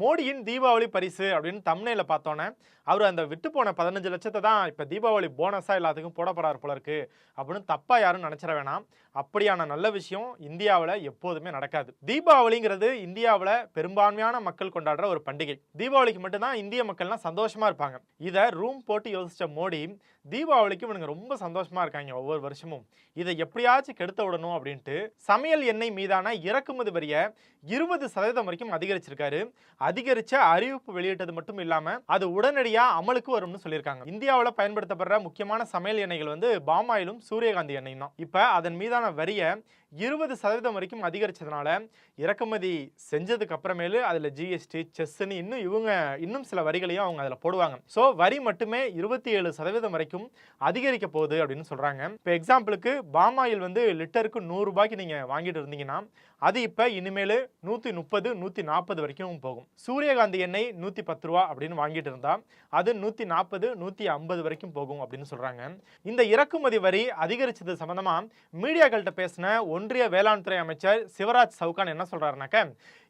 மோடியின் தீபாவளி பரிசு அப்படின்னு தமிழ்ல பார்த்தோன்னே அவர் அந்த விட்டு போன பதினஞ்சு லட்சத்தை தான் இப்போ தீபாவளி போனஸாக எல்லாத்துக்கும் போடப்படாரு போல இருக்குது அப்படின்னு தப்பாக யாரும் நினச்சிட வேணாம். அப்படியான நல்ல விஷயம் இந்தியாவில் எப்போதுமே நடக்காது. தீபாவளிங்கிறது இந்தியாவில் பெரும்பான்மையான மக்கள் கொண்டாடுற ஒரு பண்டிகை. தீபாவளிக்கு மட்டும்தான் இந்திய மக்கள்லாம் சந்தோஷமாக இருப்பாங்க. இதை ரூம் போட்டு யோசித்த மோடி தீபாவளிக்கு இவனுங்க ரொம்ப சந்தோஷமாக இருக்காங்க ஒவ்வொரு வருஷமும். இதை எப்படியாச்சும் கெடுத்த விடணும் அப்படின்ட்டு சமையல் எண்ணெய் மீதான இறக்குமதி வரியை இருபது சதவீதம் வரைக்கும் அதிகரிச்சிருக்காரு. அதிகரிச்ச அறிவிப்பு வெளியிட்டது மட்டும் இல்லாமல் அது உடனடியாக அமலுக்கு வரும்னு சொல்லியிருக்காங்க. இந்தியாவில் பயன்படுத்தப்படுற முக்கியமான சமையல் எண்ணெய்கள் வந்து பாமாயிலும் சூரியகாந்தி எண்ணெயும் தான். இப்போ அதன் மீதான வரியை இருபது சதவீதம் வரைக்கும் அதிகரித்ததுனால இறக்குமதி செஞ்சதுக்கு அப்புறமேலு அதில் ஜிஎஸ்டி செஸ்ன்னு இன்னும் இவங்க இன்னும் சில வரிகளையும் அவங்க அதில் போடுவாங்க. ஸோ வரி மட்டுமே இருபத்தி ஏழு சதவீதம் வரைக்கும் அதிகரிக்க போகுது அப்படின்னு சொல்கிறாங்க இப்போ எக்ஸாம்பிளுக்கு பாமாயில் வந்து லிட்டருக்கு நூறுரூபாய்க்கு நீங்கள் வாங்கிட்டு இருந்தீங்கன்னா அது இப்போ இனிமேல் நூற்றி முப்பது நூற்றி நாற்பது வரைக்கும் போகும். சூரியகாந்தி எண்ணெய் நூற்றி பத்து ரூபா அப்படின்னு வாங்கிட்டு இருந்தால் அது நூற்றி நாற்பது நூற்றி ஐம்பது வரைக்கும் போகும் அப்படின்னு சொல்கிறாங்க இந்த இறக்குமதி வரி அதிகரிச்சது சம்மந்தமாக மீடியாக்கள்கிட்ட பேசின ஒன்றிய வேளாண் துறை அமைச்சர் சிவராஜ் சவுகான் என்ன சொல்றாருனாக்க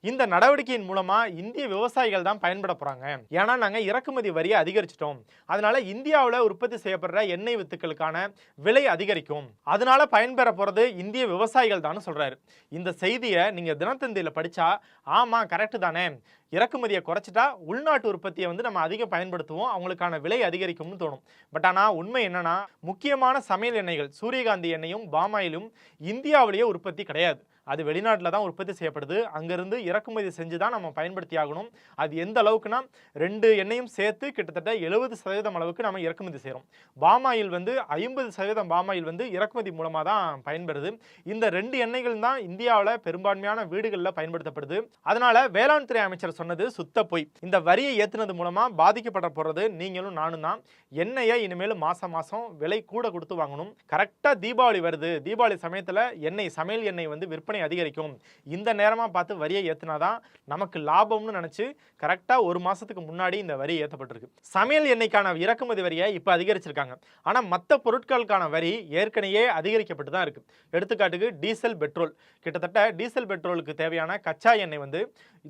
இந்த நடவடிக்கையின் மூலமா இந்திய விவசாயிகள் தான் பயன்பட போறாங்க. ஏன்னா நாங்க இறக்குமதி வரியை அதிகரிச்சிட்டோம். அதனால இந்தியாவில் உற்பத்தி செய்யப்படுற எண்ணெய் வித்துக்களுக்கான விலை அதிகரிக்கும். அதனால பயன்பெற போறது இந்திய விவசாயிகள் தான் சொல்றாரு. இந்த செய்தியை நீங்க தினத்தந்தியில படிச்சா ஆமா கரெக்டு தானே. இறக்குமதியை குறைச்சிட்டா உள்நாட்டு உற்பத்தியை வந்து நம்ம அதிகம் பயன்படுத்துவோம். அவங்களுக்கான விலை அதிகரிக்கும்னு தோணும். பட் ஆனால் உண்மை என்னன்னா முக்கியமான சமையல் எண்ணெய்கள் சூரியகாந்தி எண்ணெயும் பாமாயிலும் இந்தியாவிலேயே உற்பத்தி கிடையாது. அது வெளிநாட்டில் தான் உற்பத்தி செய்யப்படுது. அங்கேருந்து இறக்குமதி செஞ்சு தான் நம்ம பயன்படுத்தி ஆகணும். அது எந்த அளவுக்குனா ரெண்டு எண்ணெயும் சேர்த்து கிட்டத்தட்ட எழுபது சதவீதம் அளவுக்கு நம்ம இறக்குமதி செய்கிறோம் பாமாயில் வந்து ஐம்பது சதவீதம் பாமாயில் வந்து இறக்குமதி மூலமாக தான் பயன்படுது. இந்த ரெண்டு எண்ணெய்கள் தான் இந்தியாவில் பெரும்பான்மையான வீடுகளில் பயன்படுத்தப்படுது. அதனால வேளாண் துறை அமைச்சர் சொன்னது சுத்த பொய். இந்த வரியை ஏற்றுனது மூலமாக பாதிக்கப்பட போகிறது நீங்களும் நானும் தான். எண்ணெயை இனிமேல் மாதம் மாதம் விலை கூட கொடுத்து வாங்கணும். கரெக்டாக தீபாவளி வருது. தீபாவளி சமயத்தில் எண்ணெய் சமையல் எண்ணெய் வந்து விற்பனை அதிகரிக்கும். இந்த நேரமா பார்த்து வரியை ஏத்துனாதான் நமக்கு லாபம்னு நினைச்சு கரெக்டா ஒரு மாசத்துக்கு முன்னாடி இந்த வரி ஏத்தப்பட்டிருக்கு. சமையல் எண்ணெய்க்கான இறக்குமதி வரியை இப்போ அதிகரிச்சிருக்காங்க. ஆனா மற்ற பொருட்களுக்கான வரி ஏற்கனவே அதிகரிக்கப்பட்டு தான் இருக்கு. எடுத்துக்காட்டுக்கு டீசல் பெட்ரோல். கிட்டத்தட்ட டீசல் பெட்ரோலுக்கு தேவையான கச்சா எண்ணெய் வந்து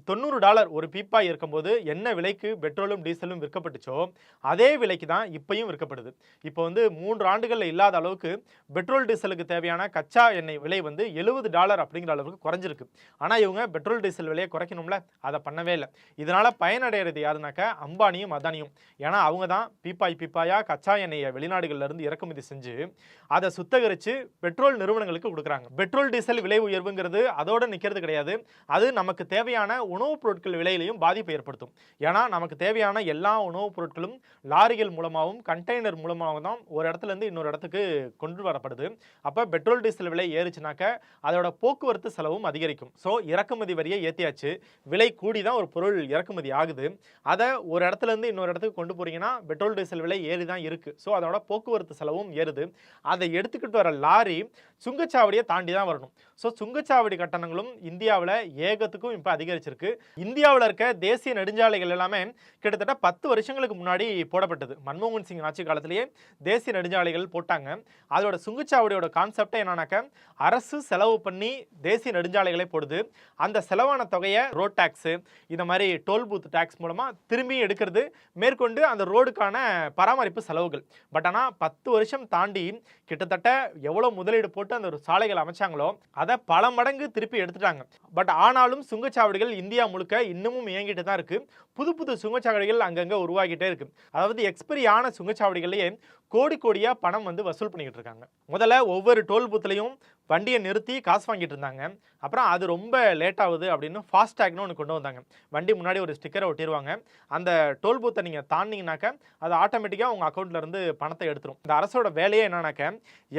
தொண்ணூறு டாலர் ஒரு பீப்பாய் இருக்கும்போது என்ன விலைக்கு பெட்ரோலும் டீசலும் விற்கப்பட்டுச்சோ அதே விலைக்கு தான் இப்பயும் விற்கப்படுது. இப்போ வந்து மூன்று ஆண்டுகளில் இல்லாத அளவுக்கு பெட்ரோல் டீசலுக்கு தேவையான கச்சா எண்ணெய் விலை வந்து எழுபது டாலர் அப்படி அப்படிங்கிற அளவுக்கு குறைஞ்சிருக்கு. ஆனால் இவங்க பெட்ரோல் டீசல் விலையை குறைக்கணும்ல? அதை பண்ணவே இல்லை. இதனால் பயனடைகிறது யாருனாக்கா அம்பானியும் அதானியும். ஏன்னா அவங்க தான் பீப்பாய் பீப்பாயா கச்சா எண்ணெயை வெளிநாடுகள்ல இருந்து இறக்குமதி செஞ்சு அதை சுத்தகரித்து பெட்ரோல் நிறுவனங்களுக்கு கொடுக்குறாங்க. பெட்ரோல் டீசல் விலை உயர்வுங்கிறது அதோடு நிற்கிறது கிடையாது. அது நமக்கு தேவையான உணவுப் பொருட்கள் விலையிலையும் பாதிப்பை ஏற்படுத்தும். ஏன்னா நமக்கு தேவையான எல்லா உணவுப் பொருட்களும் லாரிகள் மூலமாகவும் கண்டெய்னர் மூலமாகவும் தான் ஒரு இடத்துல இருந்து இன்னொரு இடத்துக்கு கொண்டு வரப்படுது. அப்போ பெட்ரோல் டீசல் விலை ஏறுச்சுனாக்க அதோட போக்குவரத்து செலவும் அதிகரிக்கும். ஸோ இறக்குமதி வரியை ஏற்றியாச்சு விலை கூடி தான் ஒரு பொருள் இறக்குமதி ஆகுது. அதை ஒரு இடத்துல இருந்து இன்னொரு இடத்துக்கு கொண்டு போகிறீங்கன்னா பெட்ரோல் டீசல் விலை ஏறி தான் இருக்குது ஸோ அதோட போக்குவரத்து செலவும் ஏறுது. அதை எடுத்துக்கிட்டு வர லாரி சுங்கச்சாவடியை தாண்டி தான் வரணும். ஸோ சுங்கச்சாவடி கட்டணங்களும் இந்தியாவில் ஏகத்துக்கும் இப்போ அதிகரிச்சிருக்கு. இந்தியாவில் இருக்க தேசிய நெடுஞ்சாலைகள் எல்லாமே கிட்டத்தட்ட பத்து வருஷங்களுக்கு முன்னாடி போடப்பட்டது. மன்மோகன் சிங் ஆட்சி காலத்திலேயே தேசிய நெடுஞ்சாலைகள் போட்டாங்க. அதோட சுங்கச்சாவடியோட கான்செப்டே என்னன்னாக்க அரசு செலவு பண்ணி தேசிய நெடுஞ்சாலைகளை போடுது. அந்த செலவான தொகையை ரோட் டேக்ஸு இந்த மாதிரி டோல் பூத் டேக்ஸ் மூலமாக திரும்பி எடுக்கிறது. மேற்கொண்டு அந்த ரோடுக்கான பராமரிப்பு செலவுகள். பட் ஆனால் பத்து வருஷம் தாண்டி கிட்டத்தட்ட எவ்வளோ முதலீடு போட்டு அந்த ஒரு சாலைகள் அமைச்சாங்களோ அதை பல மடங்கு திருப்பி எடுத்துட்டாங்க. பட் ஆனாலும் சுங்கச்சாவடிகள் இந்தியா முழுக்க இன்னமும் இயங்கிட்டு தான் இருக்குது புது புது சுங்கச்சாவடிகள் அங்கங்கே உருவாகிட்டே இருக்குது அதாவது எக்ஸ்பைரி ஆன சுங்கச்சாவடிகள்லேயே கோடி கோடியா பணம் வந்து வசூல் பண்ணிக்கிட்டு இருக்காங்க. முதல்ல ஒவ்வொரு டோல் பூத்துலையும் வண்டியை நிறுத்தி காசு வாங்கிட்டு இருந்தாங்க. அப்புறம் அது ரொம்ப லேட் ஆகுது அப்படின்னு ஃபாஸ்டேக்னு ஒன்று கொண்டு வந்தாங்க. வண்டி முன்னாடி ஒரு ஸ்டிக்கரை ஒட்டிடுவாங்க அந்த டோல் பூத்தை நீங்கள் தாண்டிங்கனாக்க அது ஆட்டோமேட்டிக்காக உங்கள் அக்கௌண்ட்ல இருந்து பணத்தை எடுத்துரும். இந்த அரசோட வேலையே என்னன்னாக்க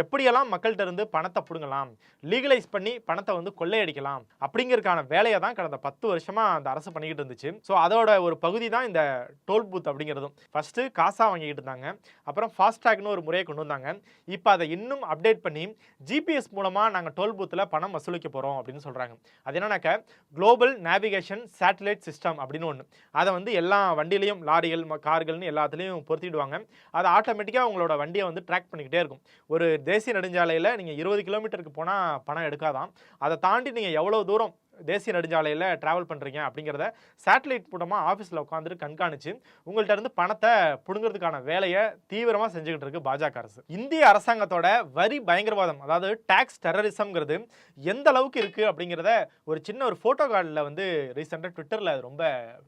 எப்படியெல்லாம் மக்கள்கிட்ட இருந்து பணத்தை பிடுங்கலாம் லீகலைஸ் பண்ணி பணத்தை வந்து கொள்ளையடிக்கலாம் அப்படிங்கிறதுக்கான வேலையை தான் கடந்த பத்து வருஷமாக அந்த அரசு பண்ணிக்கிட்டு இருந்துச்சு. ஸோ அதோட ஒரு பகுதி தான் இந்த டோல் பூத் அப்படிங்கிறதும். ஃபஸ்ட்டு காசாக வாங்கிக்கிட்டு இருந்தாங்க. அப்புறம் ஃபாஸ்ட் ஃபாஸ்டாக்னு ஒரு முறையை கொண்டு வந்தாங்க. இப்போ அதை இன்னும் அப்டேட் பண்ணி ஜிபிஎஸ் மூலமாக நாங்கள் டோல் பூத்தில் பணம் வசூலிக்க போகிறோம் அப்படின்னு சொல்கிறாங்க அது என்னன்னாக்க குளோபல் நேவிகேஷன் சேட்டலைட் சிஸ்டம் அப்படின்னு ஒன்று அதை வந்து எல்லா வண்டியிலையும் லாரிகள் கார்கள்னு எல்லாத்துலேயும் பொருத்திடுவாங்க. அதை ஆட்டோமேட்டிக்காக உங்களோட வண்டியை வந்து ட்ராக் பண்ணிக்கிட்டே இருக்கும். ஒரு தேசிய நெடுஞ்சாலையில் நீங்கள் இருபது கிலோமீட்டருக்கு போனால் பணம் எடுக்காதான். அதை தாண்டி நீங்கள் எவ்வளோ தூரம் தேசிய நெடுஞ்சாலையில் ட்ராவல் பண்ணுறீங்க அப்படிங்கிறத சேட்டலைட் மூலமாக ஆஃபீஸில் உட்காந்துட்டு கண்காணிச்சு உங்கள்கிட்ட இருந்து பணத்தை பிடுங்கிறதுக்கான வேலையை தீவிரமாக செஞ்சுக்கிட்டு இருக்கு பாஜக அரசு. இந்திய அரசாங்கத்தோட வரி பயங்கரவாதம் அதாவது டேக்ஸ் டெரரிசம்ங்கிறது எந்த அளவுக்கு இருக்கு அப்படிங்கிறத ஒரு சின்ன ஒரு ஃபோட்டோ கார்டில் வந்து ரீசெண்டாக ட்விட்டரில் ரொம்ப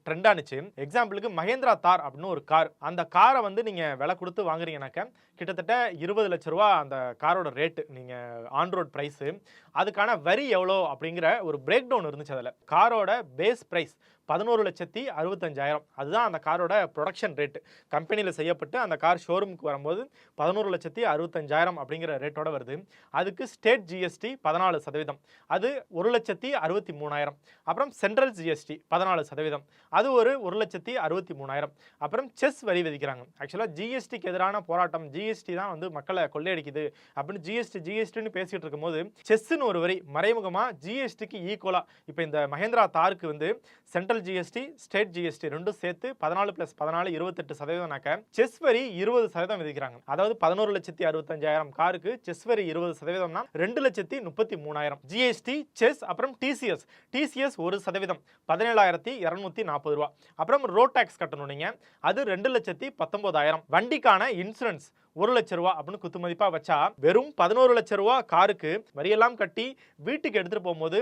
ட்ரெண்ட் ஆனிச்சு. எக்ஸாம்பிளுக்கு மகேந்திரா தார் அப்படின்னு ஒரு கார் அந்த காரை வந்து நீங்கள் விலை கொடுத்து வாங்குறீங்கனாக்க கிட்டத்தட்ட இருபது லட்ச ரூபா அந்த காரோட ரேட்டு நீங்கள் ஆன் ரோட் ப்ரைஸு அதுக்கான வரி எவ்வளோ அப்படிங்கிற ஒரு பிரேக் டவுன் இருந்துச்சு அதில். காரோட பேஸ் ப்ரைஸ் பதினோரு லட்சத்தி அறுபத்தஞ்சாயிரம். அதுதான் அந்த காரோட ப்ரொடக்ஷன் ரேட்டு கம்பெனியில் செய்யப்பட்டு அந்த கார் ஷோரூமுக்கு வரும்போது பதினோரு லட்சத்தி அறுபத்தஞ்சாயிரம் அப்படிங்கிற ரேட்டோட வருது. அதுக்கு ஸ்டேட் ஜிஎஸ்டி பதினாலு சதவீதம். அது ஒரு லட்சத்தி அறுபத்தி மூணாயிரம் அப்புறம் சென்ட்ரல் ஜிஎஸ்டி பதினாலு சதவீதம். அது ஒரு ஒரு லட்சத்தி அறுபத்தி மூணாயிரம் அப்புறம் செஸ் வரி விதிக்கிறாங்க. ஆக்சுவலாக ஜிஎஸ்டிக்கு எதிரான போராட்டம் ஜிஎஸ்டி தான் வந்து மக்களை கொள்ளையடிக்குது அப்படின்னு ஜிஎஸ்டி ஜிஎஸ்டின்னு பேசிகிட்டு இருக்கும்போது செஸ்ஸுன்னு ஒரு வரி மறைமுகமாக ஜிஎஸ்டிக்கு ஈக்குவலாக இப்போ இந்த மகேந்திரா தாருக்கு வந்து சென்ட்ரல் ஜிஎஸ்டி ஸ்டேட் ஜிஎஸ்டி ரெண்டும் சேர்த்து பதினாலு ப்ளஸ் பதினாலு இருபத்தெட்டு சதவீதம்னாக்க செஸ் வரி இருபது சதவீதம் விதிக்கிறாங்க. அதாவது பதினோரு லட்சத்தி அறுபத்தஞ்சாயிரம் காருக்கு செஸ் வரி இருபது சதவீதம்னா ரெண்டு லட்சத்தி முப்பத்தி மூணாயிரம். ஜிஎஸ்டி செஸ் அப்புறம் டிசிஎஸ் டிசிஎஸ் ஒரு சதவீதம் பதினேழாயிரத்தி இரநூத்தி நாற்பது ரூபா. அப்புறம் ரோட் டேக்ஸ் கட்டணும் நீங்கள் அது ரெண்டு லட்சத்தி பத்தொன்பதாயிரம். வண்டிக்கான இன்சூரன்ஸ் ஒரு லட்ச ரூபா அப்படின்னு குத்து மதிப்பாக வச்சா வெறும் பதினோரு லட்ச ரூபா காருக்கு வரியெல்லாம் கட்டி வீட்டுக்கு எடுத்துகிட்டு போகும்போது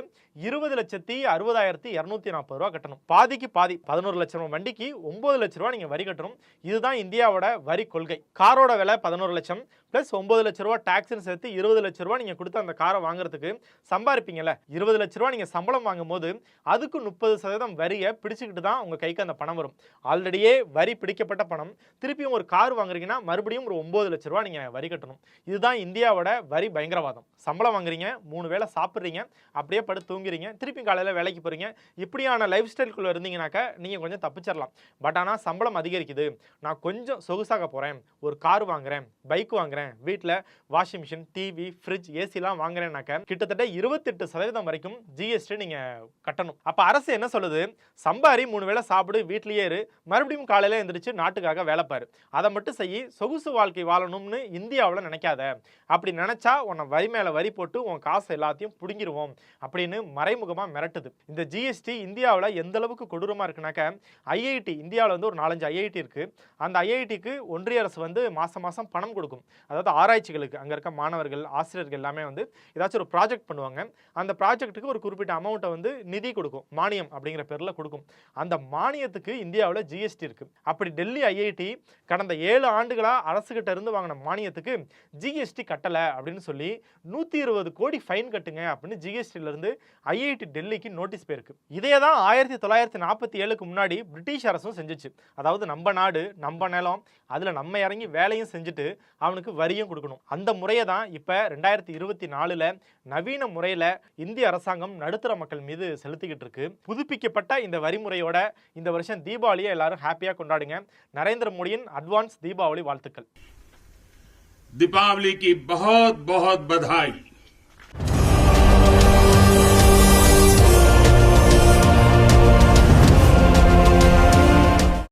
இருபது லட்சத்தி அறுபதாயிரத்தி இரநூத்தி நாற்பது ரூபா கட்டணும். பாதிக்கு பாதி பதினோரு லட்ச ரூபா வண்டிக்கு ஒன்பது லட்ச ரூபா நீங்கள் வரி கட்டணும். இதுதான் இந்தியாவோட வரி கொள்கை. காரோட விலை பதினோரு லட்சம் ப்ளஸ் ஒன்பது லட்ச ரூபா டாக்ஸ்னு சேர்த்து இருபது லட்ச ரூபா நீங்கள் கொடுத்து அந்த காரை வாங்குறதுக்கு சம்பாதிப்பீங்கல்ல இருபது லட்ச ரூபா நீங்கள் சம்பளம் வாங்கும்போது அதுக்கு முப்பது சதவீதம் வரியை பிடிச்சிக்கிட்டு தான் உங்கள் கைக்கு அந்த பணம் வரும். ஆல்ரெடியே வரி பிடிக்கப்பட்ட பணம். திருப்பியும் ஒரு கார் வாங்குறீங்கன்னா மறுபடியும் ஒரு ஒம்பது லட்ச ரூபா நீங்கள் வரி கட்டணும். இதுதான் இந்தியாவோட வரி பயங்கரவாதம். சம்பளம் வாங்குறீங்க மூணு வேளை சாப்பிட்றீங்க அப்படியே படுத்து தூங்குறீங்க திருப்பி காலையில் வேலைக்கு போகிறீங்க இப்படியான லைஃப் ஸ்டைல்குள்ளே இருந்தீங்கன்னாக்கா நீங்கள் கொஞ்சம் தப்பிச்சிடலாம் பட் ஆனால் சம்பளம் அதிகரிக்குது. நான் கொஞ்சம் சொகுசாக போகிறேன் ஒரு கார் வாங்குறேன் பைக் வாங்குறேன் வீட்டில் வாஷிங் மிஷின் டிவி ஃப்ரிட்ஜ் ஏசிலாம் வாங்குறேன்னாக்க கிட்டத்தட்ட இருபத்தெட்டு சதவீதம் வரைக்கும் ஜிஎஸ்டி நீங்கள் கட்டணும். அப்போ அரசு என்ன சொல்லுது? சம்பாரி மூணு வேளை சாப்பிடு வீட்லேயே இரு. மறுபடியும் காலையில் எந்திரிச்சு நாட்டுக்காக வேலை பாரு. அதை மட்டும் செய்ய சொகுசு வாழ்க்கை வாழணும்னு இந்தியாவில் நினைக்காத. அப்படி நினச்சா உன்னை வரி மேலே வரி போட்டு உன் காசு எல்லாத்தையும் பிடுங்கிடுவோம் அப்படின்னு மறைமுகமாக மிரட்டுது. இந்த ஜிஎஸ்டி இந்தியாவில் எந்த அளவுக்கு கொடூரமாக இருக்குனாக்க ஐஐடி இந்தியாவில் வந்து ஒரு நாலஞ்சு ஐஐடி இருக்குது அந்த ஐஐடிக்கு ஒன்றிய அரசு வந்து மாதம் மாதம் பணம் கொடுக்கும். அதாவது ஆராய்ச்சிகளுக்கு அங்கே இருக்க மாணவர்கள் ஆசிரியர்கள் எல்லாமே வந்து ஏதாச்சும் ஒரு ப்ராஜெக்ட் பண்ணுவாங்க. அந்த ப்ராஜெக்ட்டுக்கு ஒரு குறிப்பிட்ட அமௌண்ட்டை வந்து நிதி கொடுக்கும். மானியம் அப்படிங்கிற பேரில் கொடுக்கும். அந்த மானியத்துக்கு இந்தியாவில் ஜிஎஸ்டி இருக்குது அப்படி டெல்லி ஐஐடி கடந்த ஏழு ஆண்டுகளாக அரசுகிட்ட இருந்து வாங்கின மானியத்துக்கு ஜிஎஸ்டி கட்டலை அப்படின்னு சொல்லி நூற்றி இருபது கோடி ஃபைன் கட்டுங்க அப்படின்னு ஜிஎஸ்டியிலேருந்து ஐஐடி டெல்லிக்கு நோட்டீஸ் போயிருக்கு. இதே தான் ஆயிரத்தி தொள்ளாயிரத்தி நாற்பத்தி ஏழுக்கு முன்னாடி பிரிட்டிஷ் அரசும் செஞ்சுச்சு. அதாவது நம்ம நாடு நம்ம நிலம் அதில் நம்ம இறங்கி வேலையும் செஞ்சுட்டு அவனுக்கு வரியும் கொடுக்கணும். அந்த முறையை தான் இப்போ ரெண்டாயிரத்தி இருபத்தி நாலில் நவீன முறையில் இந்திய அரசாங்கம் நடுத்தர மக்கள் மீது செலுத்திக்கிட்டு இருக்கு. புதுப்பிக்கப்பட்ட இந்த வரிமுறையோட இந்த வருஷம் தீபாவளியை எல்லாரும் ஹாப்பியாக கொண்டாடுங்க. நரேந்திர மோடியின் அட்வான்ஸ் தீபாவளி வாழ்த்துக்கள். தீபாவளிக்கு பஹத் பஹத் பதாய்.